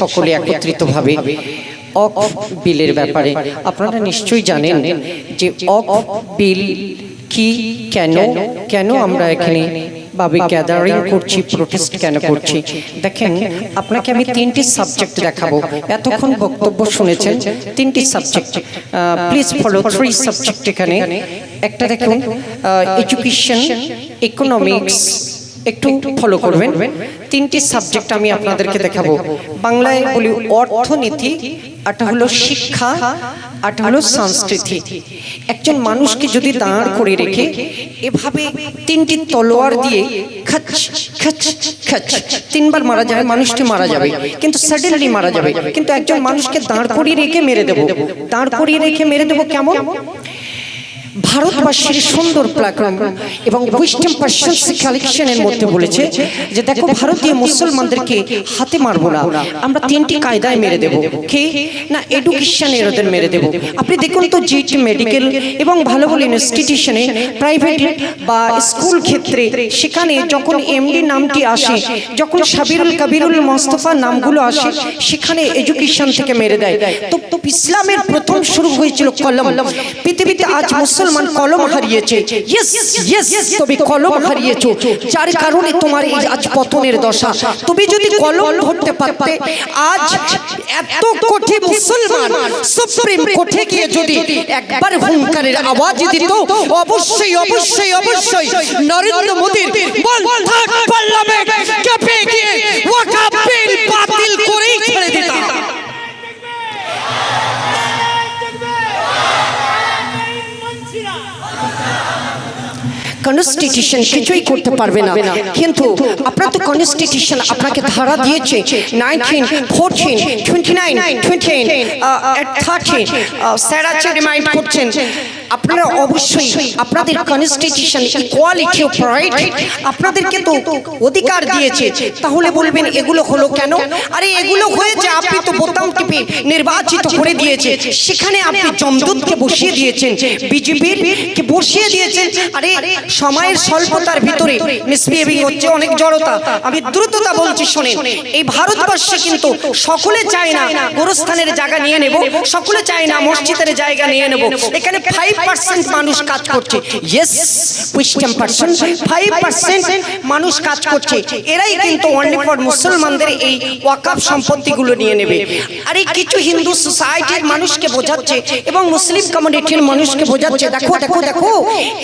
সকলে একত্রিতভাবে অক বিলের ব্যাপারে। আপনারা নিশ্চয়ই জানেন যে অক বিল কি, কেন কেন আমরা এখানে ভাবে গ্যাদারিং করছি প্রোটেস্ট কেন করছি? দেখেন, আপনাকে আমি তিনটি সাবজেক্ট দেখাবো। এতক্ষণ বক্তব্য শুনেছেন তিনটি subject please follow three subject এখানে। একটা দেখুন এডুকেশন ইকোনমিক্স একটু ফলো করবেন। তিনটি সাবজেক্ট আমি আপনাদেরকে দেখাবো। বাংলায় বলি অর্থনীতি একটা হলো শিক্ষা আরটা হলো সংস্কৃতি। একজন মানুষকে যদি দাঁড় করে রেখে এভাবে তিনটি তলোয়ার দিয়ে খাচ খাচ খাচ তিনবার মারা যায় মানুষটি মারা যাবে। কিন্তু সাডেনলি মারা যাবে। কিন্তু একজন মানুষকে দাঁড় করিয়ে রেখে মেরে দেবো। দাঁড় করিয়ে রেখে মেরে দেবো কেমন? ভারতবাসীর সুন্দর প্ল্যাটফর্ম এবং ওয়েস্টার্ন পার্সিয়ান্স কালেকশনের মধ্যে বলেছে যে দেখো ভারতীয় মুসলমানদেরকে হাতে মারবো না আমরা তিনটি কায়দায় মেরে দেব। কে? না এডুকেশন এরদের মেরে দেব। আপনি দেখুন তো জিটি মেডিকেল এবং ভালো ভালো ইনস্টিটিউশনে প্রাইভেট বা স্কুল ক্ষেত্রে সেখানে যখন এমডি নামটি আসে যখন সাবিরুল কাবিরুল মোস্তফা নামগুলো আসে সেখানে এডুকেশন থেকে মেরে দেয়। তো ইসলামের প্রথম শুরু হয়েছিল কলম। পৃথিবীতে আজ মুসলমান কলম হারিয়েছে। ইয়েস ইয়েস তবে কলম হারিয়েছো। যার কারণে তোমার এই আজ পতনের দশা। তুমি যদি কলম ধরতে পারতে আজ এত কোটি মুসলমান সুপ্রিম কোর্টে গিয়ে যদি একবার হুঙ্কারের আওয়াজ দিত অবশ্যই অবশ্যই অবশ্যই নরেন্দ্র মোদীর বলথাক কনস্টিটিউশন কিছুই করতে পারবে না। কিন্তু আপনার তো কনস্টিটিউশন আপনাকে ধারা দিয়েছে nineteen fourteen twenty nine twenty thirteen sir আছে রিমাইন্ড করছেন আপনারা অবশ্যই আপনাদের কনস্টিটিউশন ইকুয়ালিটি অফ রাইট আপনাদেরকে তো অধিকার দিয়েছে। তাহলে বলবেন এগুলো হলো কেন? আরে এগুলো হয়েছে আপনি তো বোতাম টিপে নির্বাচিত করে দিয়েছে সেখানে আপনি জমদূতকে বসিয়ে দিয়েছেন বিজেপির কে বসিয়ে দিয়েছেন। আরে সময়ের স্বল্পতার ভিতরে মিসবিহেভিং হচ্ছে অনেক জড়তা। আমি দ্রুততা বলছি শোনেন এই ভারতবর্ষে কিন্তু সকলে চায় না গোরস্থানের জায়গা নিয়ে নেব সকলে চায় না মসজিদের জায়গা নিয়ে নেব এখানে ফাইভ পার্সেন্ট মানুষ কাজ করছে। ইয়েস কুইস্টেম পার্সেন্ট ফাইভ পার্সেন্ট মানুষ কাজ করছে। এরাই কিন্তু অনলি ফর মুসলমানদের এই ওয়াকাফ সম্পত্তিগুলো নিয়ে নেবে। আর এই কিছু হিন্দু সোসাইটির মানুষকে বোঝাচ্ছে এবং মুসলিম কমিউনিটির মানুষকে বোঝাচ্ছে, দেখো দেখো দেখো,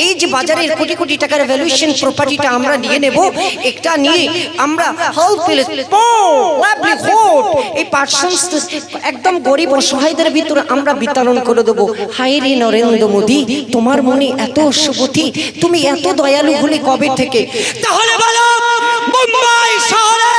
এই যে বাজারের কোটি কোটি টাকার ভ্যালুয়েশন প্রপার্টিটা আমরা নিয়ে নেব, একটা নিয়ে আমরা হেল্প এই পার্সনস একদম গরিব অসহায়দের ভিতরে আমরা বিতরণ করে দেবো। হাই রে নরেন্দ্র মোদী তোমার মনে এত সুবতি তুমি এত দয়ালু হলে কবে থেকে? তাহলে বলো মুম্বাই শহরে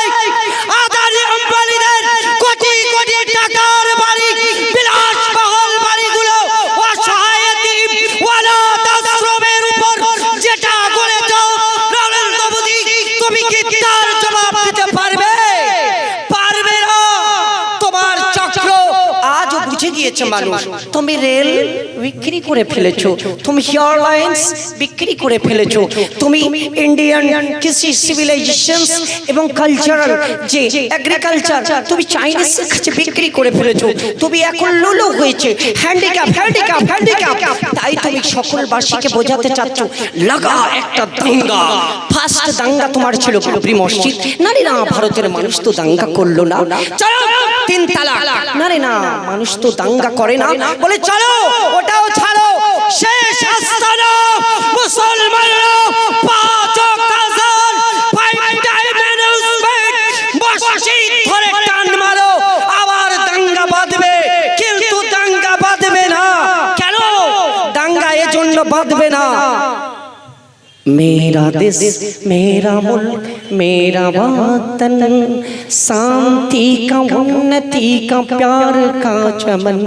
গিয়েছে মানুষ। তুমি রেল বিক্রি করে ফেলেছো তুমি এয়ারলাইন্স বিক্রি করে ফেলেছো তুমি ইন্ডিয়ান কৃষি সিভিলাইজেশন এবং কালচারাল যে এগ্রিকালচার তুমি চাইনিজের কাছে বিক্রি করে ফেলেছো তুমি এখন লুলু হয়েছে। হ্যান্ডিক্যাপ হ্যান্ডিক্যাপ হ্যান্ডিক্যাপ তাই তুমি সকল বাসীকে বোঝাতে চাচ্ছ লাগা একটা দাঙ্গা। ফার্স্ট দাঙ্গা তোমার ছিল বাবরি মসজিদ। না রে না ভারতের মানুষ তো দাঙ্গা করল না। তিন তালাক। না রে না মানুষ তো দাঙ্গা করে না বলে চলো ওটাও ছাড়ো। শেষ আস্তানা। মুসলমানরা পাঁচ কাজান ফাইভ টাইম মসজিদ ধরে টান মারো। আবার দাঙ্গা বাঁধবে কিন্তু দাঙ্গা বাঁধবে না। কেন? দাঙ্গা এজন্য বাঁধবে না। मेरा देश मेरा मुल्क मेरा वतन শান্তি का উন্নতি का प्यार का चमन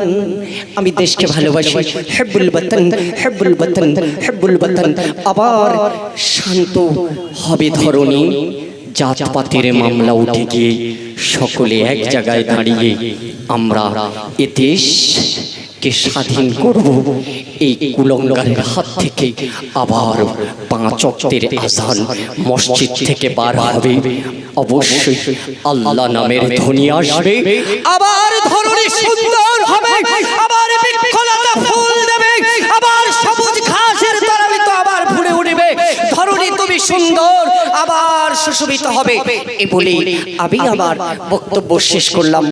আমি দেশকে ভালোবাসি হেব্বুল বতন হেব্বুল বতন হেব্বুল বতন আবার শান্ত হবে ধরণী জাতপাতের মামলা উঠে গিয়ে সকলে এক জায়গায় দাঁড়িয়ে আমরা এ দেশ কে স্বাধীন করব? এই কুলঙ্গারের হাত থেকে আবার পাঁচ অক্তের আজান মসজিদ থেকে বার হবে। অবশ্যই আল্লাহ নামের ধ্বনি আসবে। আবার ধরনী সুন্দর হবে। আবার বৃক্ষলতা ফুল দেবে। আবার সবুজ ঘাসের তরাবিত আবার ফুলে উঠবে। ধরনী তুমি সুন্দর আবার সুশোভিত হবে। এ বলে আমি আমার বক্তব্য শেষ করলাম।